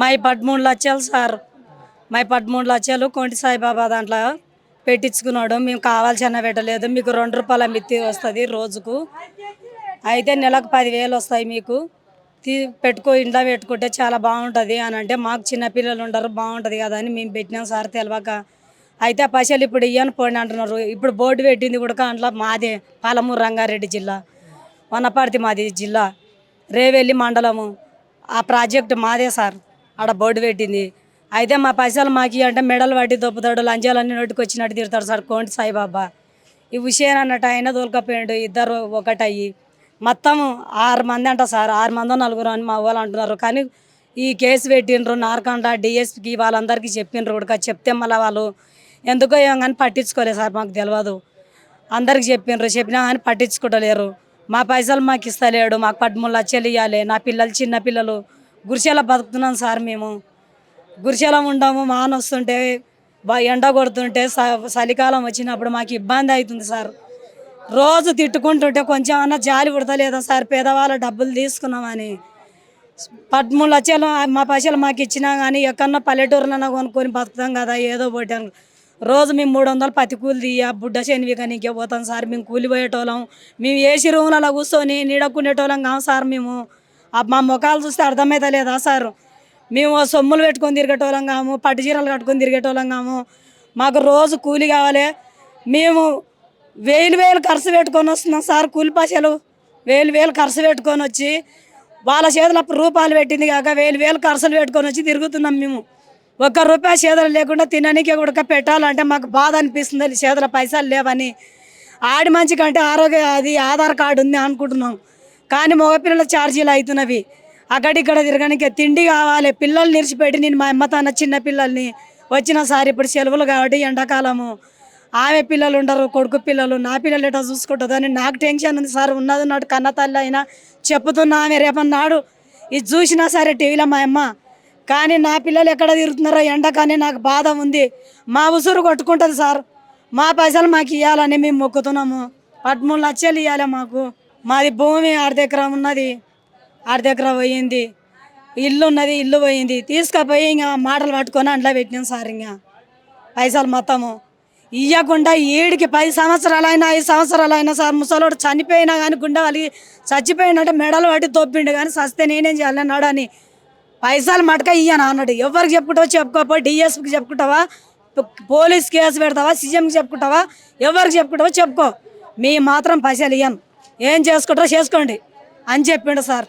My పదమూడు లక్షలు sir. My పదమూడు లక్షలు కొంటి సాయిబాబా దాంట్లో పెట్టించుకున్నాడు. మేము కావాల్సిన పెట్టలేదు. మీకు రెండు రూపాయల మిత్తి వస్తుంది రోజుకు. అయితే నెలకు పదివేలు వస్తాయి మీకు. తీ పెట్టుకో ఇంట్లో పెట్టుకుంటే చాలా బాగుంటుంది అని అంటే మాకు చిన్నపిల్లలు ఉండరు బాగుంటుంది కదా అని మేము పెట్టినాం సార్ తెలియక అయితే ఆ పైసలు ఇప్పుడు ఇయ్యను పోండి అంటున్నారు. ఇప్పుడు బోర్డు పెట్టింది కూడా అందులో మాదే పాలమూరు రంగారెడ్డి జిల్లా. వనపర్తి మాది జిల్లా. రేవెల్లి మండలము. ఆ ప్రాజెక్ట్ మాదే సార్. ఆడ బోర్డు పెట్టింది. అయితే మా పైసలు మాకి అంటే మెడలు పట్టి దొప్పుతాడు లంచాలన్నీ నోటికి వచ్చినట్టు తిడతాడు సార్ కోంటి సాయిబాబా. ఈ హుషేన్ అన్నట్టు ఆయన దొరకపోయాడు ఇద్దరు ఒకటయ్యి. మొత్తం ఆరు మంది అంట సార్ ఆరు మందో నలుగురు అని మా వాళ్ళు అంటున్నారు. కానీ ఈ కేసు పెట్టిండ్రు నార్కండ డిఎస్పికి వాళ్ళందరికీ చెప్పిండ్రు కూడా. చెప్తే మళ్ళీ వాళ్ళు ఎందుకో ఏం కానీ పట్టించుకోలేదు సార్ మాకు తెలియదు అందరికి చెప్పిండ్రు చెప్పినా కానీ పట్టించుకోలేరు మా పైసలు మాకు ఇస్తలేడు మాకు పదమూడు లక్షలు ఇవ్వాలి నా పిల్లలు చిన్న పిల్లలు గురిసేలా బతుకుతున్నాం సార్ మేము. గురిసేలం ఉండము మాన వస్తుంటే బా- ఎండ కొడుతుంటే స- చలికాలం వచ్చినప్పుడు మాకు ఇబ్బంది అవుతుంది సార్. రోజు తిట్టుకుంటుంటే కొంచెం అన్న జాలి పుడతలేదా సార్? పేదవాళ్ళ డబ్బులు తీసుకున్నామని. పదమూడు లక్షలు మా పైసలు మాకు ఇచ్చినా కానీ ఎక్కడన్నా పల్లెటూరులన్నా కొనుక్కొని బతుకుతాం కదా ఏదో పోటాం రోజు మేము మూడు వందలు పత్తి కూలి తీయ బుడ్డ శనివి కనీకే పోతాం సార్. మేము కూలిపోయేటోళ్ళం మేము ఏసీ రూమ్లలో కూర్చొని నీడకునేటోళ్ళం కాం సార్ మేము. మా ముఖాలు చూస్తే అర్థమైతే లేదా సార్? మేము సొమ్ములు పెట్టుకొని తిరిగేటోళ్ళం కాము పట్టు చీరలు కట్టుకొని తిరిగేటోళ్ళం కాము. మాకు రోజు కూలి కావాలి. మేము వేలు వేలు ఖర్చు పెట్టుకొని వస్తున్నాం సార్ కూలి పైసలు వేలు వేలు ఖర్చు పెట్టుకొని వచ్చి వాళ్ళ చేతుల రూపాయలు పెట్టింది కాక వేలు వేలు ఖర్చులు పెట్టుకొని వచ్చి తిరుగుతున్నాం మేము. ఒక్క రూపాయి చేతులు లేకుండా తినడానికి కూడా పెట్టాలంటే మాకు బాధ అనిపిస్తుంది. చేతుల పైసలు లేవని. ఆడి మంచి కంటే ఆరోగ్య అది ఆధార్ కార్డు ఉంది అనుకుంటున్నాం. కానీ మగపిల్లల ఛార్జీలు అవుతున్నవి. అక్కడిక్కడ తిరగడానికి తిండి కావాలి. పిల్లల్ని నిలిచిపెట్టి నేను మా అమ్మ తన చిన్న పిల్లల్ని వచ్చిన సార్ ఇప్పుడు సెలవులు కాబట్టి ఎండాకాలము. ఆమె పిల్లలు ఉండరు కొడుకు పిల్లలు. నా పిల్లలు ఎట్లా చూసుకుంటుందని అని నాకు టెన్షన్ ఉంది. సార్ ఉన్నది నాడు కన్న తల్లి అయినా చెప్పుతున్నా ఆమె రేపన్నాడు ఇది చూసినా సరే టీవీలో మా అమ్మ. కానీ నా పిల్లలు ఎక్కడ తిరుగుతున్నారో ఎండ కానీ నాకు బాధ ఉంది. మా ఉసురు కొట్టుకుంటుంది సార్. మా పైసలు మాకు ఇవ్వాలని మేము మొక్కుతున్నాము. పదమూడు లక్షలు ఇవ్వాలి మాకు. మాది భూమి ఆరు ఉన్నది. ఆరు పోయింది. ఇల్లు ఉన్నది ఇల్లు పోయింది. తీసుకుపోయి ఇంకా మాటలు పట్టుకొని అంట్లో పెట్టినాం సార్ ఇంకా. పైసలు మొత్తము. ఇవ్వకుండా ఏడికి పది సంవత్సరాలైనా ఐదు సంవత్సరాలైనా సార్ ముసలోడు చనిపోయినా కానీ గుండె వాళ్ళకి చచ్చిపోయినట్టే మెడలు పట్టి తొప్పిండు కానీ సస్తే నేనేం చేయాలన్నాడు అని. పైసలు మటక ఇయ్యను అన్నాడు. ఎవరికి చెప్పుకుంటావో చెప్పుకోపో డిఎస్పికి చెప్పుకుంటావా పోలీస్ కేసు పెడతావా సీఎంకి చెప్పుకుంటావా ఎవరికి చెప్పుకుంటావో చెప్పుకో. మీ మాత్రం పైసలు ఇయ్యను ఏం చేసుకుంటారో చేసుకోండి అని చెప్పిండు సార్.